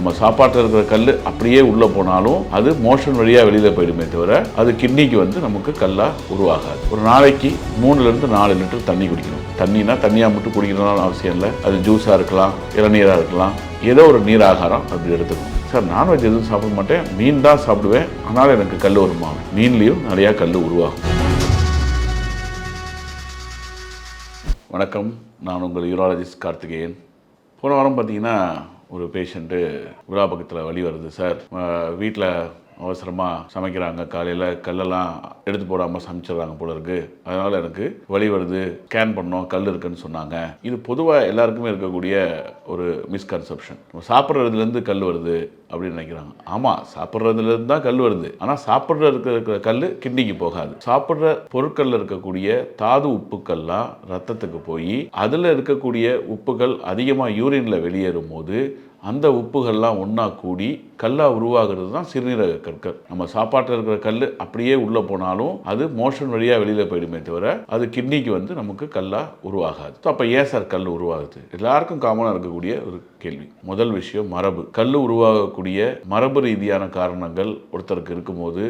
நம்ம சாப்பாட்டில் இருக்கிற கல் அப்படியே உள்ளே போனாலும் அது மோஷன் வழியாக வெளியில் போயிடுமே தவிர அது கிட்னிக்கு வந்து நமக்கு கல்லாக உருவாகாது. ஒரு நாளைக்கு மூணுலேருந்து நாலு லிட்டர் தண்ணி குடிக்கணும். தண்ணினா தண்ணியாக மட்டும் குடிக்கணும்னு அவசியம் இல்லை. அது ஜூஸாக இருக்கலாம் இளநீராக இருக்கலாம் ஏதோ ஒரு நீர் ஆகாரம் அப்படி எடுத்துக்கணும். சார் நான்வெஜ் எதுவும் சாப்பிட மாட்டேன். மீன் தான் சாப்பிடுவேன். அதனால் எனக்கு கல் வருமா மீன்லேயும் நிறையா கல் உருவாகும். வணக்கம். நான் உங்கள் யூராலஜிஸ்ட் கார்த்திகேயன். போன வாரம் பார்த்தீங்கன்னா ஒரு பேஷண்ட்டு உராபக்கத்தில் பக்கத்தில் வழி வருது சார். வீட்டில் அவசரமாக சமைக்கிறாங்க. காலையில் கல்லெல்லாம் எடுத்து போடாமல் சமைச்சிடுறாங்க போல இருக்கு. அதனால் எனக்கு வழி வருது ஸ்கேன் பண்ணோம் கல் இருக்குன்னு சொன்னாங்க. இது பொதுவாக எல்லாருக்குமே இருக்கக்கூடிய ஒரு மிஸ்கன்செப்ஷன் நம்ம சாப்பிட்றதுலேருந்து கல் வருது அப்படின்னு நினைக்கிறாங்க. ஆமாம் சாப்பிட்றதுலேருந்து தான் கல் வருது. ஆனால் சாப்பிட்ற இருக்கிற கல் கிட்னிக்கு போகாது. சாப்பிட்ற பொருட்களில் இருக்கக்கூடிய தாது உப்புக்கள்லாம் ரத்தத்துக்கு போய் அதில் இருக்கக்கூடிய உப்புகள் அதிகமாக யூரினில் வெளியேறும் போது அந்த உப்புகள்லாம் ஒன்றா கூடி கல்லாக உருவாகிறது தான் சிறுநீரக கற்கள். நம்ம சாப்பாட்டில் இருக்கிற கல் அப்படியே உள்ளே போனாலும் அது மோஷன் வழியாக வெளியில் போயிடுமே தவிர அது கிட்னிக்கு வந்து நமக்கு கல்லாக உருவாகாது. ஸோ அப்போ ஏன் சார் கல் உருவாகுது? எல்லாருக்கும் காமனாக இருக்கக்கூடிய ஒரு கேள்வி. முதல் விஷயம் மரபு. கல் உருவாகக்கூடிய மரபு ரீதியான காரணங்கள் ஒருத்தருக்கு இருக்கும்போது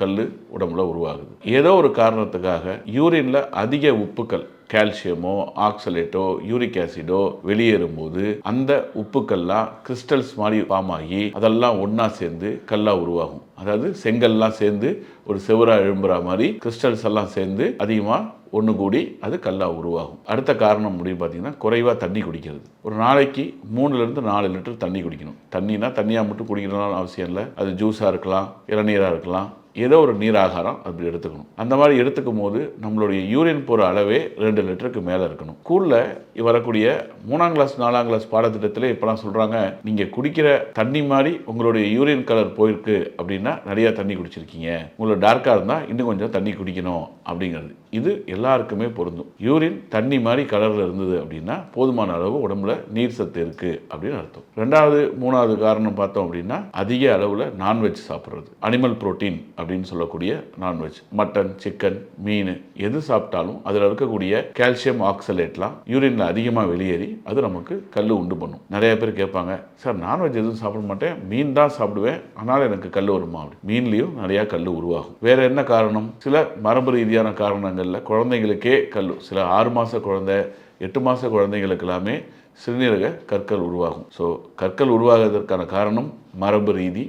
கல் உடம்புல உருவாகுது. ஏதோ ஒரு காரணத்துக்காக யூரின்ல அதிக உப்புக்கள் கால்சியமோ ஆக்சலேட்டோ யூரிக் ஆசிடோ வெளியேறும்போது அந்த உப்புக்கள்லாம் கிறிஸ்டல்ஸ் மாதிரி ஃபார்ம் ஆகி அதெல்லாம் ஒன்றா சேர்ந்து கல்லாக உருவாகும். அதாவது செங்கல்லாம் சேர்ந்து ஒரு செவராக எழும்புற மாதிரி கிறிஸ்டல்ஸ் எல்லாம் சேர்ந்து அதிகமாக ஒன்று கூடி அது கல்லாக உருவாகும். அடுத்த காரணம் அப்படின்னு பார்த்தீங்கன்னா குறைவாக தண்ணி குடிக்கிறது. ஒரு நாளைக்கு மூணுலேருந்து நாலு லிட்டர் தண்ணி குடிக்கணும். தண்ணினா தண்ணியாக மட்டும் குடிக்கணும்னு அவசியம் இல்லை. அது ஜூஸாக இருக்கலாம் இளநீராக இருக்கலாம். ஏதோ ஒரு நீர் ஆகாரம் அப்படி எடுத்துக்கணும். அந்த மாதிரி எடுத்துக்கும் போது நம்மளுடைய யூரின் போகிற அளவே ரெண்டு லிட்டருக்கு மேலே இருக்கணும். ஸ்கூலில் வரக்கூடிய மூணாம் கிளாஸ் நாலாம் கிளாஸ் பாடத்திட்டத்தில் இப்போலாம் சொல்கிறாங்க நீங்கள் குடிக்கிற தண்ணி மாதிரி உங்களுடைய யூரின் கலர் போயிருக்கு அப்படின்னா நிறையா தண்ணி குடிச்சிருக்கீங்க. உங்களோட டார்க்காக இருந்தால் இன்னும் கொஞ்சம் தண்ணி குடிக்கணும் அப்படிங்கிறது. இது எல்லாருக்குமே பொருந்தும். யூரின் தண்ணி மாதிரி கலரில் இருந்தது அப்படின்னா போதுமான அளவு உடம்புல நீர் சத்து இருக்குது அப்படின்னு அர்த்தம். ரெண்டாவது மூணாவது காரணம் பார்த்தோம் அப்படின்னா அதிக அளவில் நான்வெஜ் சாப்பிட்றது. அனிமல் புரோட்டீன் அப்படின்னு சொல்லக்கூடிய நான்வெஜ் மட்டன் சிக்கன் மீன் எது சாப்பிட்டாலும் அதில் இருக்கக்கூடிய கால்சியம் ஆக்சலேட்லாம் யூரினில் அதிகமாக வெளியேறி அது நமக்கு கல் உண்டு பண்ணும். நிறைய பேர் கேட்பாங்க சார் நான்வெஜ் எதுவும் சாப்பிட மாட்டேன். மீன் தான் சாப்பிடுவேன். ஆனால் எனக்கு கல் வருமா? அப்படி. மீன்லேயும் நிறையா கல் உருவாகும். வேற என்ன காரணம்? சில மரபு ரீதியான காரணங்களில் குழந்தைங்களுக்கே கல் சில ஆறு மாத குழந்தை எட்டு மாத குழந்தைங்களுக்கு எல்லாமே சிறுநீரக கற்கள் உருவாகும். ஸோ கற்கள் உருவாகுவதற்கான காரணம் மரபு ரீதி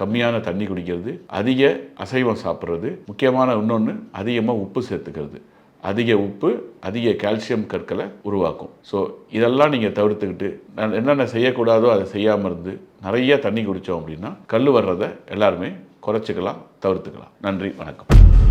கம்மியான தண்ணி குடிக்கிறது அதிக அசைவம் சாப்பிட்றது முக்கியமான இன்னொன்று அதிகமாக உப்பு சேர்த்துக்கிறது. அதிக உப்பு அதிக கால்சியம் கற்களை உருவாக்கும். ஸோ இதெல்லாம் நீங்கள் தவிர்த்துக்கிட்டு நான் என்னென்ன செய்யக்கூடாதோ அதை செய்யாமல் இருந்து நிறைய தண்ணி குடித்தோம் அப்படின்னா கல் வர்றதை எல்லாருமே குறைச்சிக்கலாம் தவிர்த்துக்கலாம். நன்றி வணக்கம்.